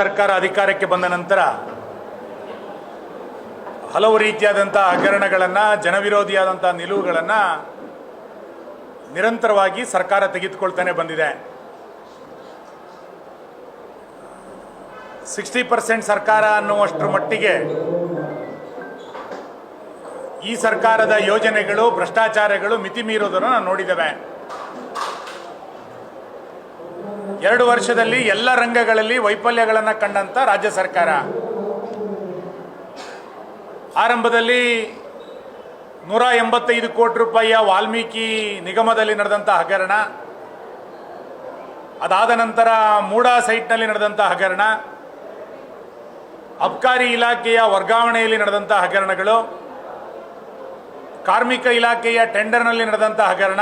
ಸರ್ಕಾರ ಅಧಿಕಾರಕ್ಕೆ ಬಂದ ನಂತರ ಹಲವು ರೀತಿಯಾದಂಥ ಹಗರಣಗಳನ್ನು ಜನವಿರೋಧಿಯಾದಂಥ ನಿಲುವುಗಳನ್ನು ನಿರಂತರವಾಗಿ ಸರ್ಕಾರ ತೆಗೆದುಕೊಳ್ತಾನೆ ಬಂದಿದೆ. ಸಿಕ್ಸ್ಟಿ ಪರ್ಸೆಂಟ್ ಸರ್ಕಾರ ಅನ್ನುವಷ್ಟರ ಮಟ್ಟಿಗೆ ಈ ಸರ್ಕಾರದ ಯೋಜನೆಗಳು, ಭ್ರಷ್ಟಾಚಾರಗಳು ಮಿತಿ ಮೀರೋದನ್ನು ನಾವು ನೋಡಿದ್ದೇವೆ. ಎರಡು ವರ್ಷದಲ್ಲಿ ಎಲ್ಲ ರಂಗಗಳಲ್ಲಿ ವೈಫಲ್ಯಗಳನ್ನು ಕಂಡಂತ ರಾಜ್ಯ ಸರ್ಕಾರ. ಆರಂಭದಲ್ಲಿ ನೂರ ಎಂಬತ್ತೈದು ಕೋಟಿ ರೂಪಾಯಿಯ ವಾಲ್ಮೀಕಿ ನಿಗಮದಲ್ಲಿ ನಡೆದಂಥ ಹಗರಣ. ಅದಾದ ನಂತರ ಮೂಡಾ ಸೈಟ್ನಲ್ಲಿ ನಡೆದಂಥ ಹಗರಣ. ಅಬ್ಕಾರಿ ಇಲಾಖೆಯ ವರ್ಗಾವಣೆಯಲ್ಲಿ ನಡೆದಂಥ ಹಗರಣಗಳು. ಕಾರ್ಮಿಕ ಇಲಾಖೆಯ ಟೆಂಡರ್ನಲ್ಲಿ ನಡೆದಂಥ ಹಗರಣ.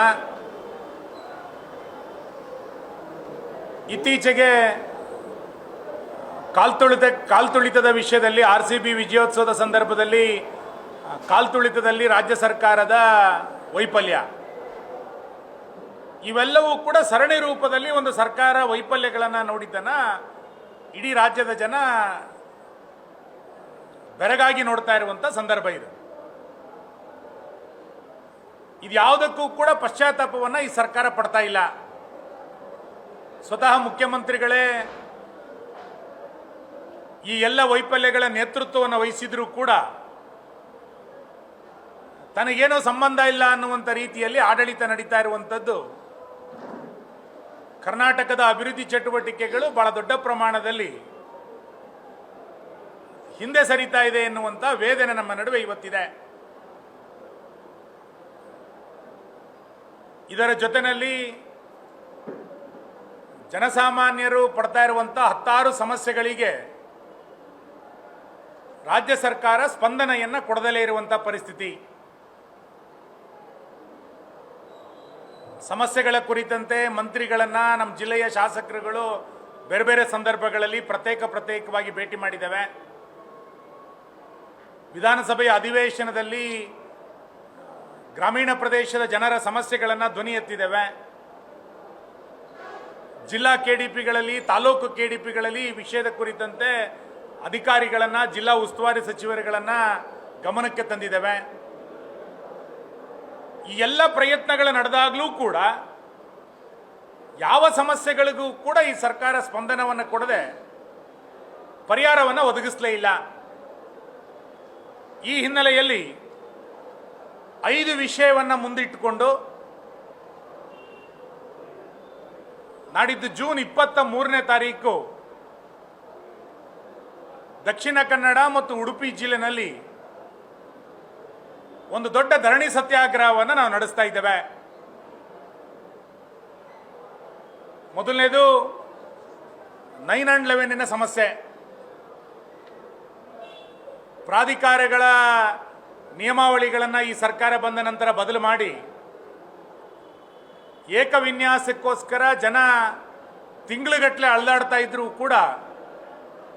ಇತ್ತೀಚೆಗೆ ಕಾಲ್ತುಳಿತ, ಕಾಲ್ತುಳಿತದ ವಿಷಯದಲ್ಲಿ ಆರ್ ಸಿ ಬಿ ವಿಜಯೋತ್ಸವದ ಸಂದರ್ಭದಲ್ಲಿ ಕಾಲ್ತುಳಿತದಲ್ಲಿ ರಾಜ್ಯ ಸರ್ಕಾರದ ವೈಫಲ್ಯ. ಇವೆಲ್ಲವೂ ಕೂಡ ಸರಣಿ ರೂಪದಲ್ಲಿ ಒಂದು ಸರ್ಕಾರ ವೈಫಲ್ಯಗಳನ್ನು ನೋಡಿದ್ದನ್ನು ಇಡೀ ರಾಜ್ಯದ ಜನ ಬೆರಗಾಗಿ ನೋಡ್ತಾ ಇರುವಂಥ ಸಂದರ್ಭ ಇದು. ಇದು ಯಾವುದಕ್ಕೂ ಕೂಡ ಪಶ್ಚಾತ್ತಾಪವನ್ನು ಈ ಸರ್ಕಾರ ಪಡ್ತಾ ಇಲ್ಲ. ಸ್ವತಃ ಮುಖ್ಯಮಂತ್ರಿಗಳೇ, ಈ ಎಲ್ಲ ವೈಫಲ್ಯಗಳ ನೇತೃತ್ವವನ್ನು ವಹಿಸಿದರೂ ಕೂಡ ತನಗೇನೋ ಸಂಬಂಧ ಇಲ್ಲ ಅನ್ನುವಂಥ ರೀತಿಯಲ್ಲಿ ಆಡಳಿತ ನಡೀತಾ ಇರುವಂಥದ್ದು ಕರ್ನಾಟಕದ ಅಭಿವೃದ್ಧಿ ಚಟುವಟಿಕೆಗಳು ಬಹಳ ದೊಡ್ಡ ಪ್ರಮಾಣದಲ್ಲಿ ಹಿಂದೆ ಸರಿತಾ ಇದೆ ಎನ್ನುವಂಥ ವೇದನೆ ನಮ್ಮ ನಡುವೆ ಇವತ್ತಿದೆ. ಇದರ ಜೊತೆಯಲ್ಲಿ ಜನಸಾಮಾನ್ಯರು ಪಡ್ತಾ ಇರುವಂಥ ಹತ್ತಾರು ಸಮಸ್ಯೆಗಳಿಗೆ ರಾಜ್ಯ ಸರ್ಕಾರ ಸ್ಪಂದನೆಯನ್ನು ಕೊಡದಲೇ ಇರುವಂಥ ಪರಿಸ್ಥಿತಿ. ಸಮಸ್ಯೆಗಳ ಕುರಿತಂತೆ ಮಂತ್ರಿಗಳನ್ನ ನಮ್ಮ ಜಿಲ್ಲೆಯ ಶಾಸಕರುಗಳು ಬೇರೆ ಬೇರೆ ಸಂದರ್ಭಗಳಲ್ಲಿ ಪ್ರತ್ಯೇಕ ಪ್ರತ್ಯೇಕವಾಗಿ ಭೇಟಿ ಮಾಡಿದ್ದೇವೆ. ವಿಧಾನಸಭೆಯ ಅಧಿವೇಶನದಲ್ಲಿ ಗ್ರಾಮೀಣ ಪ್ರದೇಶದ ಜನರ ಸಮಸ್ಯೆಗಳನ್ನು ಧ್ವನಿ ಎತ್ತಿದ್ದೇವೆ. ಜಿಲ್ಲಾ ಕೆಡಿಪಿಗಳಲ್ಲಿ, ತಾಲೂಕು ಕೆಡಿಪಿಗಳಲ್ಲಿ ಈ ವಿಷಯದ ಕುರಿತಂತೆ ಅಧಿಕಾರಿಗಳನ್ನು, ಜಿಲ್ಲಾ ಉಸ್ತುವಾರಿ ಸಚಿವರುಗಳನ್ನು ಗಮನಕ್ಕೆ ತಂದಿದ್ದೇವೆ. ಈ ಎಲ್ಲ ಪ್ರಯತ್ನಗಳು ನಡೆದಾಗಲೂ ಕೂಡ ಯಾವ ಸಮಸ್ಯೆಗಳಿಗೂ ಕೂಡ ಈ ಸರ್ಕಾರ ಸ್ಪಂದನವನ್ನು ಕೊಡದೆ ಪರಿಹಾರವನ್ನು ಒದಗಿಸಲೇ ಇಲ್ಲ. ಈ ಹಿನ್ನೆಲೆಯಲ್ಲಿ ಐದು ವಿಷಯವನ್ನು ಮುಂದಿಟ್ಟುಕೊಂಡು ನಾಡಿದ್ದು ಜೂನ್ ಇಪ್ಪತ್ತ ಮೂರನೇ ತಾರೀಕು. ದಕ್ಷಿಣ ಕನ್ನಡ ಮತ್ತು ಉಡುಪಿ ಜಿಲ್ಲೆನಲ್ಲಿ ಒಂದು ದೊಡ್ಡ ಧರಣಿ ಸತ್ಯಾಗ್ರಹವನ್ನು ನಾವು ನಡೆಸ್ತಾ ಇದ್ದೇವೆ. ಮೊದಲನೇದು, ನೈನ್ ಅಂಡ್ ಲೆವೆನ್ನಿನ ಸಮಸ್ಯೆ. ಪ್ರಾಧಿಕಾರಗಳ ನಿಯಮಾವಳಿಗಳನ್ನು ಈ ಸರ್ಕಾರ ಬಂದ ನಂತರ ಬದಲು ಮಾಡಿ ಏಕವಿನ್ಯಾಸಕ್ಕೋಸ್ಕರ ಜನ ತಿಂಗಳುಗಟ್ಟಲೆ ಅಳ್ದಾಡ್ತಾ ಇದ್ರೂ ಕೂಡ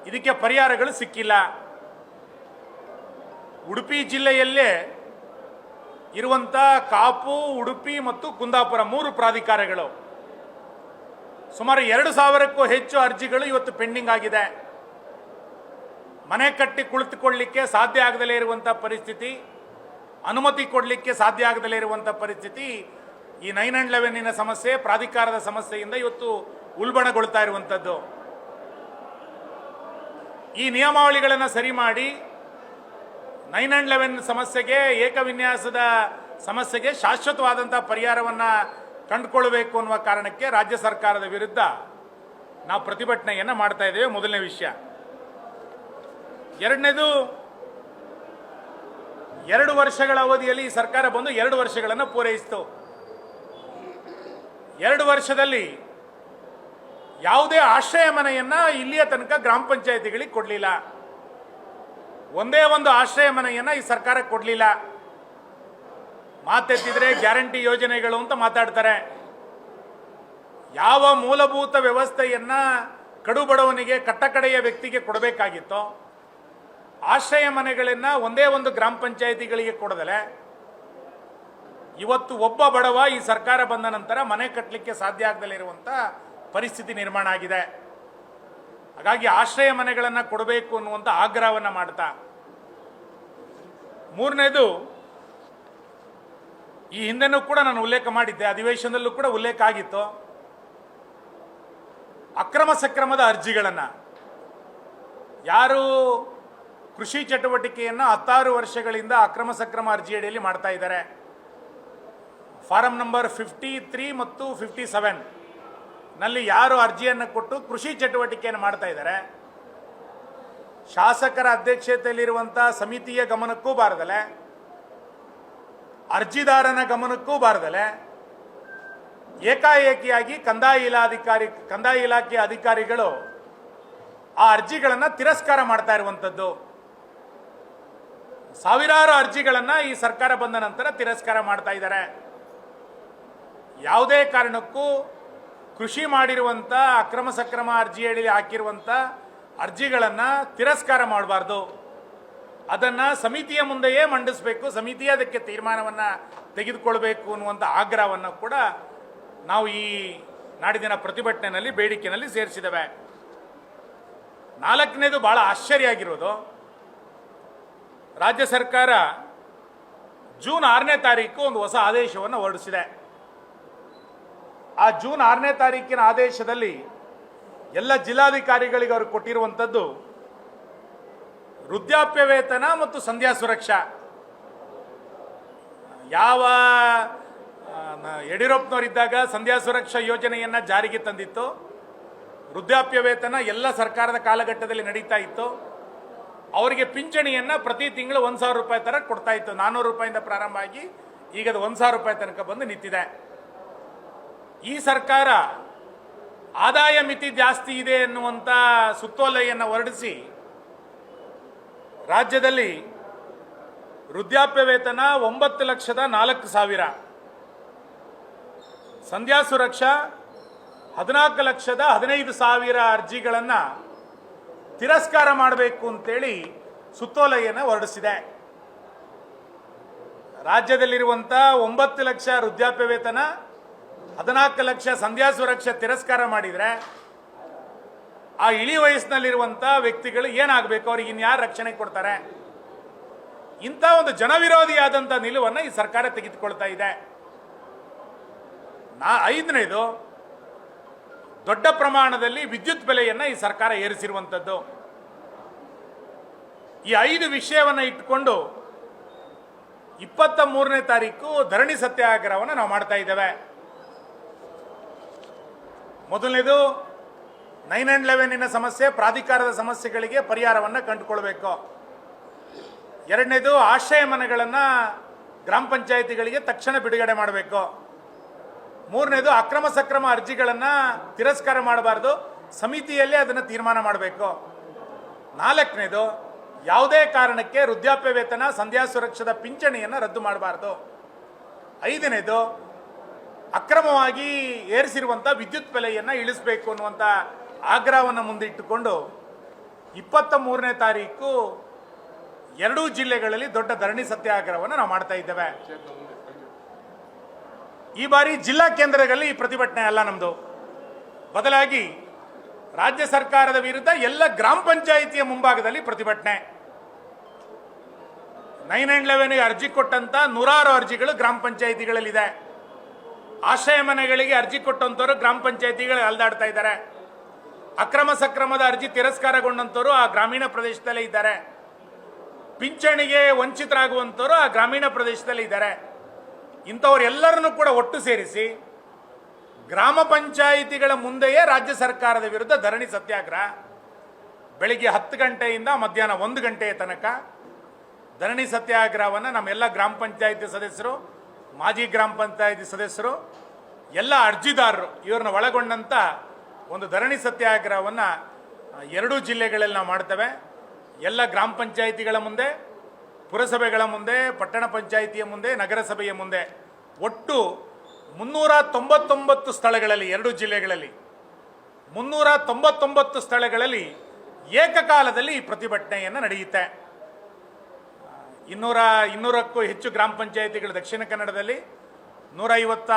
ಇದಕ್ಕೆ ಪರಿಹಾರಗಳು ಸಿಕ್ಕಿಲ್ಲ. ಉಡುಪಿ ಜಿಲ್ಲೆಯಲ್ಲೇ ಇರುವಂಥ ಕಾಪು, ಉಡುಪಿ ಮತ್ತು ಕುಂದಾಪುರ ಮೂರು ಪ್ರಾಧಿಕಾರಗಳು. ಸುಮಾರು ಎರಡು ಸಾವಿರಕ್ಕೂ ಹೆಚ್ಚು ಅರ್ಜಿಗಳು ಇವತ್ತು ಪೆಂಡಿಂಗ್ ಆಗಿದೆ. ಮನೆ ಕಟ್ಟಿ ಕುಳಿತುಕೊಳ್ಳಿಕ್ಕೆ ಸಾಧ್ಯ ಆಗದಲೇ ಇರುವಂಥ ಪರಿಸ್ಥಿತಿ, ಅನುಮತಿ ಕೊಡಲಿಕ್ಕೆ ಸಾಧ್ಯ ಆಗದಲೇ ಇರುವಂಥ ಪರಿಸ್ಥಿತಿ ಈ ನೈನ್ ಆ್ಯಂಡ್ ಲೆವೆನ್ನಿನ ಸಮಸ್ಯೆ ಪ್ರಾಧಿಕಾರದ ಸಮಸ್ಯೆಯಿಂದ ಇವತ್ತು ಉಲ್ಬಣಗೊಳ್ತಾ ಇರುವಂಥದ್ದು ಈ ನಿಯಮಾವಳಿಗಳನ್ನು ಸರಿ ಮಾಡಿ ನೈನ್ ಅಂಡ್ ಲೆವೆನ್ ಸಮಸ್ಯೆಗೆ ಏಕವಿನ್ಯಾಸದ ಸಮಸ್ಯೆಗೆ ಶಾಶ್ವತವಾದಂಥ ಪರಿಹಾರವನ್ನು ಕಂಡುಕೊಳ್ಬೇಕು ಅನ್ನುವ ಕಾರಣಕ್ಕೆ ರಾಜ್ಯ ಸರ್ಕಾರದ ವಿರುದ್ಧ ನಾವು ಪ್ರತಿಭಟನೆಯನ್ನು ಮಾಡ್ತಾ ಇದ್ದೇವೆ ಮೊದಲನೇ ವಿಷಯ. ಎರಡನೇದು, ಎರಡು ವರ್ಷಗಳ ಅವಧಿಯಲ್ಲಿ ಈ ಸರ್ಕಾರ ಬಂದು ಎರಡು ವರ್ಷಗಳನ್ನು ಪೂರೈಸಿತು. ಎರಡು ವರ್ಷದಲ್ಲಿ ಯಾವುದೇ ಆಶ್ರಯ ಮನೆಯನ್ನ ಇಲ್ಲಿಯ ತನಕ ಗ್ರಾಮ ಪಂಚಾಯತಿಗಳಿಗೆ ಕೊಡಲಿಲ್ಲ. ಒಂದೇ ಒಂದು ಆಶ್ರಯ ಮನೆಯನ್ನ ಈ ಸರ್ಕಾರ ಕೊಡಲಿಲ್ಲ. ಮಾತೆತ್ತಿದ್ರೆ ಗ್ಯಾರಂಟಿ ಯೋಜನೆಗಳು ಅಂತ ಮಾತಾಡ್ತಾರೆ. ಯಾವ ಮೂಲಭೂತ ವ್ಯವಸ್ಥೆಯನ್ನು ಕಡು ಬಡವನಿಗೆ, ಕಟ್ಟಕಡೆಯ ವ್ಯಕ್ತಿಗೆ ಕೊಡಬೇಕಾಗಿತ್ತೋ ಆಶ್ರಯ ಮನೆಗಳನ್ನ ಒಂದೇ ಒಂದು ಗ್ರಾಮ ಪಂಚಾಯಿತಿಗಳಿಗೆ ಕೊಡದಲೆ ಇವತ್ತು ಒಬ್ಬ ಬಡವ ಈ ಸರ್ಕಾರ ಬಂದ ನಂತರ ಮನೆ ಕಟ್ಟಲಿಕ್ಕೆ ಸಾಧ್ಯ ಆಗದಲ್ಲೇ ಇರುವಂಥ ಪರಿಸ್ಥಿತಿ ನಿರ್ಮಾಣ ಆಗಿದೆ. ಹಾಗಾಗಿ ಆಶ್ರಯ ಮನೆಗಳನ್ನು ಕೊಡಬೇಕು ಅನ್ನುವಂಥ ಆಗ್ರಹವನ್ನು ಮಾಡ್ತಾ. ಮೂರನೇದು, ಈ ಹಿಂದೆನೂ ಕೂಡ ನಾನು ಉಲ್ಲೇಖ ಮಾಡಿದ್ದೆ, ಅಧಿವೇಶನದಲ್ಲೂ ಕೂಡ ಉಲ್ಲೇಖ ಆಗಿತ್ತು. ಅಕ್ರಮ ಸಕ್ರಮದ ಅರ್ಜಿಗಳನ್ನು. ಯಾರು ಕೃಷಿ ಚಟುವಟಿಕೆಯನ್ನು ಹತ್ತಾರು ವರ್ಷಗಳಿಂದ ಅಕ್ರಮ ಸಕ್ರಮ ಅರ್ಜಿಯಡಿಯಲ್ಲಿ ಮಾಡ್ತಾ ಇದ್ದಾರೆ. ಫಾರಂ ನಂಬರ್ ಫಿಫ್ಟಿ ತ್ರೀ ಮತ್ತು ಫಿಫ್ಟಿ ಸೆವೆನ್ನಲ್ಲಿ ಯಾರು ಅರ್ಜಿಯನ್ನು ಕೊಟ್ಟು ಕೃಷಿ ಚಟುವಟಿಕೆಯನ್ನು ಮಾಡ್ತಾ ಇದ್ದಾರೆ? ಶಾಸಕರ ಅಧ್ಯಕ್ಷತೆಯಲ್ಲಿರುವಂಥ ಸಮಿತಿಯ ಗಮನಕ್ಕೂ ಬಾರದಲೆ, ಅರ್ಜಿದಾರನ ಗಮನಕ್ಕೂ ಬಾರದಲೆ, ಏಕಾಏಕಿಯಾಗಿ ಕಂದಾಯ ಇಲಾಧಿಕಾರಿ, ಕಂದಾಯ ಇಲಾಖೆ ಅಧಿಕಾರಿಗಳು ಆ ಅರ್ಜಿಗಳನ್ನು ತಿರಸ್ಕಾರ ಮಾಡ್ತಾ ಇರುವಂಥದ್ದು ಸಾವಿರಾರು ಅರ್ಜಿಗಳನ್ನು ಈ ಸರ್ಕಾರ ಬಂದ ನಂತರ ತಿರಸ್ಕಾರ ಮಾಡ್ತಾ ಇದ್ದಾರೆ. ಯಾವುದೇ ಕಾರಣಕ್ಕೂ ಕೃಷಿ ಮಾಡಿರುವಂಥ ಅಕ್ರಮ ಸಕ್ರಮ ಅರ್ಜಿಯಲ್ಲಿ ಹಾಕಿರುವಂಥ ಅರ್ಜಿಗಳನ್ನು ತಿರಸ್ಕಾರ ಮಾಡಬಾರ್ದು. ಅದನ್ನು ಸಮಿತಿಯ ಮುಂದೆಯೇ ಮಂಡಿಸಬೇಕು, ಸಮಿತಿ ಅದಕ್ಕೆ ತೀರ್ಮಾನವನ್ನು ತೆಗೆದುಕೊಳ್ಬೇಕು ಅನ್ನುವಂಥ ಆಗ್ರಹವನ್ನು ಕೂಡ ನಾವು ಈ ನಾಡಿನ ಪ್ರತಿಭಟನೆಯಲ್ಲಿ, ಬೇಡಿಕೆಯಲ್ಲಿ ಸೇರಿಸಿದ್ದೇವೆ. ನಾಲ್ಕನೇದು ಭಾಳ ಆಶ್ಚರ್ಯ ಆಗಿರೋದು. ರಾಜ್ಯ ಸರ್ಕಾರ ಜೂನ್ ಆರನೇ ತಾರೀಕು ಒಂದು ಹೊಸ ಆದೇಶವನ್ನು ಹೊರಡಿಸಿದೆ. ಆ ಜೂನ್ ಆರನೇ ತಾರೀಕಿನ ಆದೇಶದಲ್ಲಿ ಎಲ್ಲ ಜಿಲ್ಲಾಧಿಕಾರಿಗಳಿಗೆ ಅವರು ಕೊಟ್ಟಿರುವಂಥದ್ದು ವೃದ್ಧಾಪ್ಯ ವೇತನ ಮತ್ತು ಸಂಧ್ಯಾ ಸುರಕ್ಷಾ. ಯಾವ ಯಡಿಯೂರಪ್ಪನವರಿದ್ದಾಗ ಸಂಧ್ಯಾ ಸುರಕ್ಷಾ ಯೋಜನೆಯನ್ನು ಜಾರಿಗೆ ತಂದಿತ್ತು. ವೃದ್ಧಾಪ್ಯ ವೇತನ ಎಲ್ಲ ಸರ್ಕಾರದ ಕಾಲಘಟ್ಟದಲ್ಲಿ ನಡೀತಾ ಇತ್ತು. ಅವರಿಗೆ ಪಿಂಚಣಿಯನ್ನು ಪ್ರತಿ ತಿಂಗಳು ಒಂದು ಸಾವಿರ ರೂಪಾಯಿ ಥರ ಕೊಡ್ತಾ ಇತ್ತು. ನಾನ್ನೂರು ರೂಪಾಯಿಂದ ಪ್ರಾರಂಭ ಆಗಿ ಈಗ ಅದು ಒಂದು ಸಾವಿರ ರೂಪಾಯಿ ತನಕ ಬಂದು ನಿಂತಿದೆ. ಈ ಸರ್ಕಾರ ಆದಾಯ ಮಿತಿ ಜಾಸ್ತಿ ಇದೆ ಎನ್ನುವಂಥ ಸುತ್ತೋಲೆಯನ್ನು ಹೊರಡಿಸಿ ರಾಜ್ಯದಲ್ಲಿ ವೃದ್ಧಾಪ್ಯ ವೇತನ ಒಂಬತ್ತು ಲಕ್ಷದ ನಾಲ್ಕು ಸಾವಿರ, ಸಂಧ್ಯಾ ಸುರಕ್ಷಾ ಹದಿನಾಲ್ಕು ಲಕ್ಷದ ಹದಿನೈದು ಸಾವಿರ ಅರ್ಜಿಗಳನ್ನು ತಿರಸ್ಕಾರ ಮಾಡಬೇಕು ಅಂತೇಳಿ ಸುತ್ತೋಲೆಯನ್ನು ಹೊರಡಿಸಿದೆ. ರಾಜ್ಯದಲ್ಲಿರುವಂಥ ಒಂಬತ್ತು ಲಕ್ಷ ವೃದ್ಧಾಪ್ಯ ವೇತನ ಹದಿನಾಲ್ಕು ಲಕ್ಷ ಸಂಧ್ಯಾ ಸುರಕ್ಷೆ ತಿರಸ್ಕಾರ ಮಾಡಿದರೆ ಆ ಇಳಿ ವಯಸ್ಸಿನಲ್ಲಿರುವಂಥ ವ್ಯಕ್ತಿಗಳು ಏನಾಗಬೇಕು? ಅವ್ರಿಗೆ ಇನ್ಯಾರು ರಕ್ಷಣೆ ಕೊಡ್ತಾರೆ? ಇಂಥ ಒಂದು ಜನವಿರೋಧಿಯಾದಂಥ ನಿಲುವನ್ನು ಈ ಸರ್ಕಾರ ತೆಗೆದುಕೊಳ್ತಾ ಇದೆ. ನಾ ಐದನೇದು, ದೊಡ್ಡ ಪ್ರಮಾಣದಲ್ಲಿ ವಿದ್ಯುತ್ ಬೆಲೆಯನ್ನು ಈ ಸರ್ಕಾರ ಏರಿಸಿರುವಂಥದ್ದು ಈ ಐದು ವಿಷಯವನ್ನು ಇಟ್ಟುಕೊಂಡು ಇಪ್ಪತ್ತ ಮೂರನೇ ತಾರೀಕು ಧರಣಿ ಸತ್ಯಾಗ್ರಹವನ್ನು ನಾವು ಮಾಡ್ತಾ ಇದ್ದೇವೆ. ಮೊದಲನೇದು ನೈನ್ ಆ್ಯಂಡ್ ಲೆವೆನ್ನಿನ ಸಮಸ್ಯೆ, ಪ್ರಾಧಿಕಾರದ ಸಮಸ್ಯೆಗಳಿಗೆ ಪರಿಹಾರವನ್ನು ಕಂಡುಕೊಳ್ಬೇಕು. ಎರಡನೇದು, ಆಶ್ರಯ ಮನೆಗಳನ್ನು ಗ್ರಾಮ ಪಂಚಾಯಿತಿಗಳಿಗೆ ತಕ್ಷಣ ಬಿಡುಗಡೆ ಮಾಡಬೇಕು. ಮೂರನೇದು, ಅಕ್ರಮ ಸಕ್ರಮ ಅರ್ಜಿಗಳನ್ನು ತಿರಸ್ಕಾರ ಮಾಡಬಾರ್ದು. ಸಮಿತಿಯಲ್ಲೇ ಅದನ್ನು ತೀರ್ಮಾನ ಮಾಡಬೇಕು. ನಾಲ್ಕನೇದು, ಯಾವುದೇ ಕಾರಣಕ್ಕೆ ವೃದ್ಧಾಪ್ಯ ವೇತನ, ಸಂಧ್ಯಾ ಸುರಕ್ಷದ ಪಿಂಚಣಿಯನ್ನು ರದ್ದು ಮಾಡಬಾರ್ದು. ಐದನೇದು ಅಕ್ರಮವಾಗಿ ಏರಿಸಿರುವಂಥ ವಿದ್ಯುತ್ ಬೆಲೆಯನ್ನು ಇಳಿಸಬೇಕು ಅನ್ನುವಂಥ ಆಗ್ರಹವನ್ನು ಮುಂದಿಟ್ಟುಕೊಂಡು ಇಪ್ಪತ್ತ ಮೂರನೇ ತಾರೀಕು ಎರಡೂ ಜಿಲ್ಲೆಗಳಲ್ಲಿ ದೊಡ್ಡ ಧರಣಿ ಸತ್ಯಾಗ್ರಹವನ್ನು ನಾವು ಮಾಡ್ತಾ ಇದ್ದೇವೆ. ಈ ಬಾರಿ ಜಿಲ್ಲಾ ಕೇಂದ್ರಗಳಲ್ಲಿ ಈ ಪ್ರತಿಭಟನೆ ಅಲ್ಲ ನಮ್ಮದು ಬದಲಾಗಿ ರಾಜ್ಯ ಸರ್ಕಾರದ ವಿರುದ್ಧ ಎಲ್ಲ ಗ್ರಾಮ ಪಂಚಾಯಿತಿಯ ಮುಂಭಾಗದಲ್ಲಿ ಪ್ರತಿಭಟನೆ. ನೈನ್ ಅಂಡ್ ಲೆವೆನ್ಗೆ ಅರ್ಜಿ ಕೊಟ್ಟಂತ ನೂರಾರು ಅರ್ಜಿಗಳು ಗ್ರಾಮ ಪಂಚಾಯಿತಿಗಳಲ್ಲಿದೆ. ಆಶ್ರಯ ಮನೆಗಳಿಗೆ ಅರ್ಜಿ ಕೊಟ್ಟಂತವರು ಗ್ರಾಮ ಪಂಚಾಯತಿಗಳು ಅಲ್ದಾಡ್ತಾ ಇದ್ದಾರೆ. ಅಕ್ರಮ ಸಕ್ರಮದ ಅರ್ಜಿ ತಿರಸ್ಕಾರಗೊಂಡಂತವರು ಆ ಗ್ರಾಮೀಣ ಪ್ರದೇಶದಲ್ಲೇ ಇದ್ದಾರೆ. ಪಿಂಚಣಿಗೆ ವಂಚಿತರಾಗುವಂಥವ್ರು ಆ ಗ್ರಾಮೀಣ ಪ್ರದೇಶದಲ್ಲಿ ಇದ್ದಾರೆ. ಇಂಥವರೆಲ್ಲರನ್ನು ಕೂಡ ಒಟ್ಟು ಸೇರಿಸಿ ಗ್ರಾಮ ಪಂಚಾಯಿತಿಗಳ ಮುಂದೆಯೇ ರಾಜ್ಯ ಸರ್ಕಾರದ ವಿರುದ್ಧ ಧರಣಿ ಸತ್ಯಾಗ್ರಹ. ಬೆಳಿಗ್ಗೆ ಹತ್ತು ಗಂಟೆಯಿಂದ ಮಧ್ಯಾಹ್ನ ಒಂದು ಗಂಟೆಯ ತನಕ ಧರಣಿ ಸತ್ಯಾಗ್ರಹವನ್ನು ನಮ್ಮೆಲ್ಲ ಗ್ರಾಮ ಪಂಚಾಯಿತಿ ಸದಸ್ಯರು ಮಾಜಿ ಗ್ರಾಮ ಪಂಚಾಯಿತಿ ಸದಸ್ಯರು, ಎಲ್ಲ ಅರ್ಜಿದಾರರು, ಇವ್ರನ್ನ ಒಳಗೊಂಡಂಥ ಒಂದು ಧರಣಿ ಸತ್ಯಾಗ್ರಹವನ್ನು ಎರಡೂ ಜಿಲ್ಲೆಗಳಲ್ಲಿ ನಾವು ಮಾಡ್ತೇವೆ. ಎಲ್ಲ ಗ್ರಾಮ ಪಂಚಾಯಿತಿಗಳ ಮುಂದೆ, ಪುರಸಭೆಗಳ ಮುಂದೆ, ಪಟ್ಟಣ ಪಂಚಾಯಿತಿಯ ಮುಂದೆ, ನಗರಸಭೆಯ ಮುಂದೆ, ಒಟ್ಟು ಮುನ್ನೂರ ತೊಂಬತ್ತೊಂಬತ್ತು ಸ್ಥಳಗಳಲ್ಲಿ, ಎರಡು ಜಿಲ್ಲೆಗಳಲ್ಲಿ, ಮುನ್ನೂರ ತೊಂಬತ್ತೊಂಬತ್ತು ಸ್ಥಳಗಳಲ್ಲಿ ಏಕಕಾಲದಲ್ಲಿ ಈ ಪ್ರತಿಭಟನೆಯನ್ನು ನಡೆಯುತ್ತೆ. ಇನ್ನೂರ, ಇನ್ನೂರಕ್ಕೂ ಹೆಚ್ಚು ಗ್ರಾಮ ಪಂಚಾಯಿತಿಗಳು ದಕ್ಷಿಣ ಕನ್ನಡದಲ್ಲಿ, ನೂರೈವತ್ತ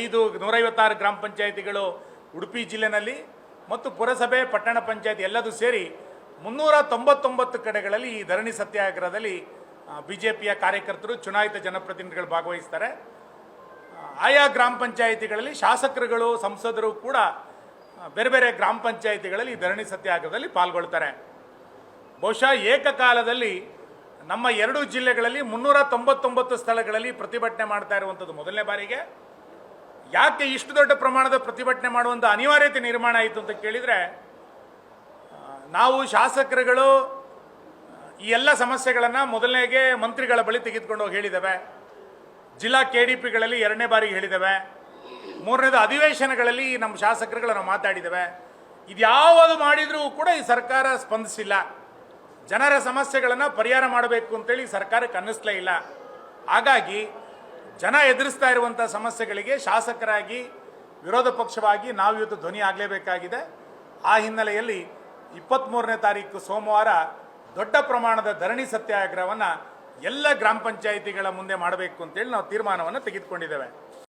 ಐದು, ನೂರೈವತ್ತಾರು ಗ್ರಾಮ ಪಂಚಾಯಿತಿಗಳು ಉಡುಪಿ ಜಿಲ್ಲೆನಲ್ಲಿ ಮತ್ತು ಪುರಸಭೆ, ಪಟ್ಟಣ ಪಂಚಾಯಿತಿ ಎಲ್ಲದೂ ಸೇರಿ ಮುನ್ನೂರ ತೊಂಬತ್ತೊಂಬತ್ತು ಕಡೆಗಳಲ್ಲಿ ಈ ಧರಣಿ ಸತ್ಯಾಗ್ರಹದಲ್ಲಿ ಬಿ ಜೆ ಪಿಯ ಕಾರ್ಯಕರ್ತರು, ಚುನಾಯಿತ ಜನಪ್ರತಿನಿಧಿಗಳು ಭಾಗವಹಿಸ್ತಾರೆ. ಆಯಾ ಗ್ರಾಮ ಪಂಚಾಯಿತಿಗಳಲ್ಲಿ ಶಾಸಕರುಗಳು, ಸಂಸದರು ಕೂಡ ಬೇರೆ ಬೇರೆ ಗ್ರಾಮ ಪಂಚಾಯಿತಿಗಳಲ್ಲಿ ಧರಣಿ ಸತ್ಯಾಗ್ರಹದಲ್ಲಿ ಪಾಲ್ಗೊಳ್ತಾರೆ. ಬಹುಶಃ ಏಕಕಾಲದಲ್ಲಿ ನಮ್ಮ ಎರಡು ಜಿಲ್ಲೆಗಳಲ್ಲಿ ಮುನ್ನೂರ ತೊಂಬತ್ತೊಂಬತ್ತು ಸ್ಥಳಗಳಲ್ಲಿ ಪ್ರತಿಭಟನೆ ಮಾಡ್ತಾ ಇರುವಂಥದ್ದು ಮೊದಲನೇ ಬಾರಿಗೆ. ಯಾಕೆ ಇಷ್ಟು ದೊಡ್ಡ ಪ್ರಮಾಣದ ಪ್ರತಿಭಟನೆ ಮಾಡುವಂಥ ಅನಿವಾರ್ಯತೆ ನಿರ್ಮಾಣ ಆಯಿತು ಅಂತ ಕೇಳಿದರೆ ನಾವು ಶಾಸಕರುಗಳು, ಈ ಎಲ್ಲ ಸಮಸ್ಯೆಗಳನ್ನು ಮೊದಲನೇಗೆ ಮಂತ್ರಿಗಳ ಬಳಿ ತೆಗೆದುಕೊಂಡು ಹೋಗಿ ಹೇಳಿದ್ದೇವೆ. ಜಿಲ್ಲಾ ಕೆ ಡಿ ಪಿಗಳಲ್ಲಿ ಎರಡನೇ ಬಾರಿಗೆ ಹೇಳಿದ್ದೇವೆ. ಮೂರನೇದು ಅಧಿವೇಶನಗಳಲ್ಲಿ ನಮ್ಮ ಶಾಸಕರುಗಳನ್ನು ನಾವು ಮಾತಾಡಿದ್ದೇವೆ. ಇದ್ಯಾವುದು ಮಾಡಿದರೂ ಕೂಡ ಈ ಸರ್ಕಾರ ಸ್ಪಂದಿಸಿಲ್ಲ. ಜನರ ಸಮಸ್ಯೆಗಳನ್ನು ಪರಿಹಾರ ಮಾಡಬೇಕು ಅಂತೇಳಿ ಸರ್ಕಾರಕ್ಕೆ ಅನ್ನಿಸ್ಲೇ ಇಲ್ಲ. ಹಾಗಾಗಿ ಜನ ಎದುರಿಸ್ತಾ ಇರುವಂಥ ಸಮಸ್ಯೆಗಳಿಗೆ ಶಾಸಕರಾಗಿ, ವಿರೋಧ ಪಕ್ಷವಾಗಿ ನಾವು ಇವತ್ತು ಧ್ವನಿ ಆಗಲೇಬೇಕಾಗಿದೆ. ಆ ಹಿನ್ನೆಲೆಯಲ್ಲಿ ಇಪ್ಪತ್ತ್ಮೂರನೇ ತಾರೀಕು ಸೋಮವಾರ ದೊಡ್ಡ ಪ್ರಮಾಣದ ಧರಣಿ ಸತ್ಯಾಗ್ರಹವನ್ನು ಎಲ್ಲ ಗ್ರಾಮ ಪಂಚಾಯಿತಿಗಳ ಮುಂದೆ ಮಾಡಬೇಕು ಅಂತೇಳಿ ನಾವು ತೀರ್ಮಾನವನ್ನು ತೆಗೆದುಕೊಂಡಿದ್ದೇವೆ.